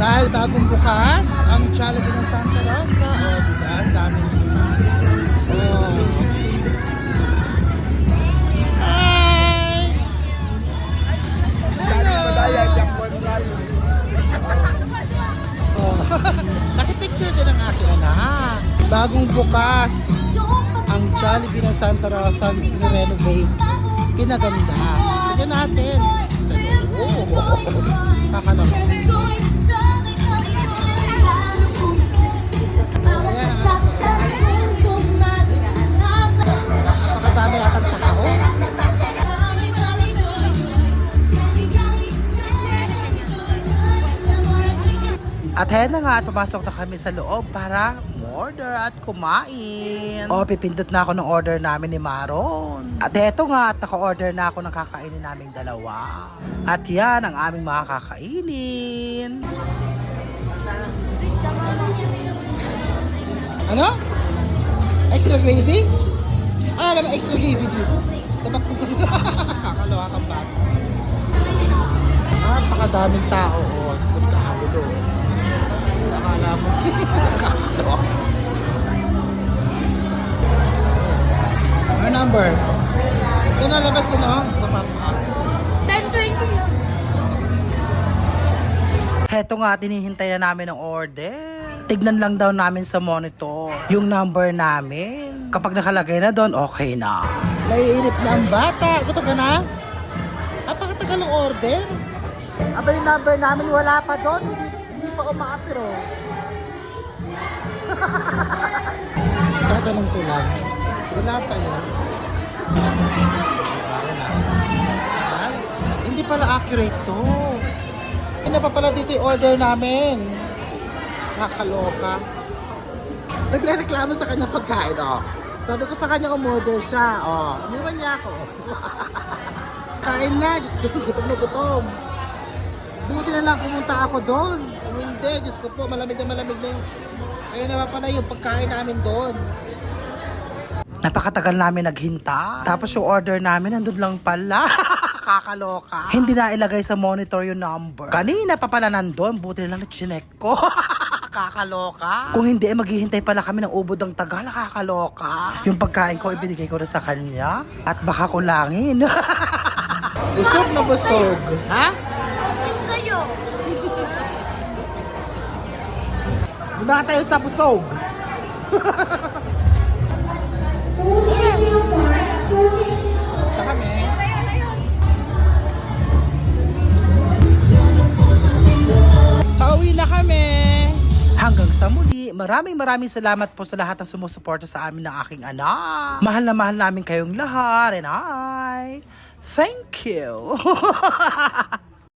Dahil bagong bukas, ang Jollibee ng Santa Rosa. O, oh, diba? Ang daming Oh. Hi! Oh. Nakipicture din ang aking anak. Bagong bukas, ang Jollibee ng Santa Rosa ni-renovate. Kinaganda. Tignan natin. Oh, kakalong. Pakasama At ayan na nga at papasok na kami sa loob para order at kumain. O, pipindot na ako ng order namin ni Maron. At eto nga at naka-order na ako ng kakainin naming dalawa. At yan ang aming mga kakainin. Ano? Extra gravy? Ah, alam mo, extra gravy dito. Tabak ko. Kakalawa kang bata. Napakadaming tao. Oh, gusto ko nakagulo. Akala mo. Kakalawa ka. Ano number? Ito na labas din oh. Papapa. 10.20 lang. Heto nga, tinihintay na namin ang order. Tignan lang daw namin sa monitor yung number namin. Kapag nakalagay na doon, okay na. Naiinip na ang bata. Gusto ka na? Napakatagal ang order. Aba yung number namin wala pa doon. Hindi, hindi pa umaapiro. Tatanong ko lang. Wala pa yan. Hindi pala accurate to. Ano pa pala dito order namin? Nakakaloka. Nagre-reklamo sa kanya pagkain, oh. Sabi ko sa kanya umorder siya, oh. Iniwan niya ako. Kain na, Diyos ko, gutom na gutom. Buti na lang pumunta ako doon. Kung hindi, Diyos ko po, malamig na malamig na yung... Ayun na pala yung pagkain namin doon. Napakatagal namin naghinta. Tapos yung order namin, nandun lang pala. Kakaloka. Hindi na ilagay sa monitor yung number. Kanina pa pala nandun. Buti na lang na-chinek ko. Kakaloka. Kung hindi, eh, maghihintay pala kami ng ubod ng tagal. Kakaloka. Yung pagkain ko, ibinigay ko na sa kanya. At baka kulangin. busog na busog. Ha? Ba tayo sa busog? Basta kami. Pauwi na kami! Hanggang sa muli, maraming maraming salamat po sa lahat ng sumusuporta sa amin ng aking anak. Mahal na mahal namin kayong lahat and I thank you.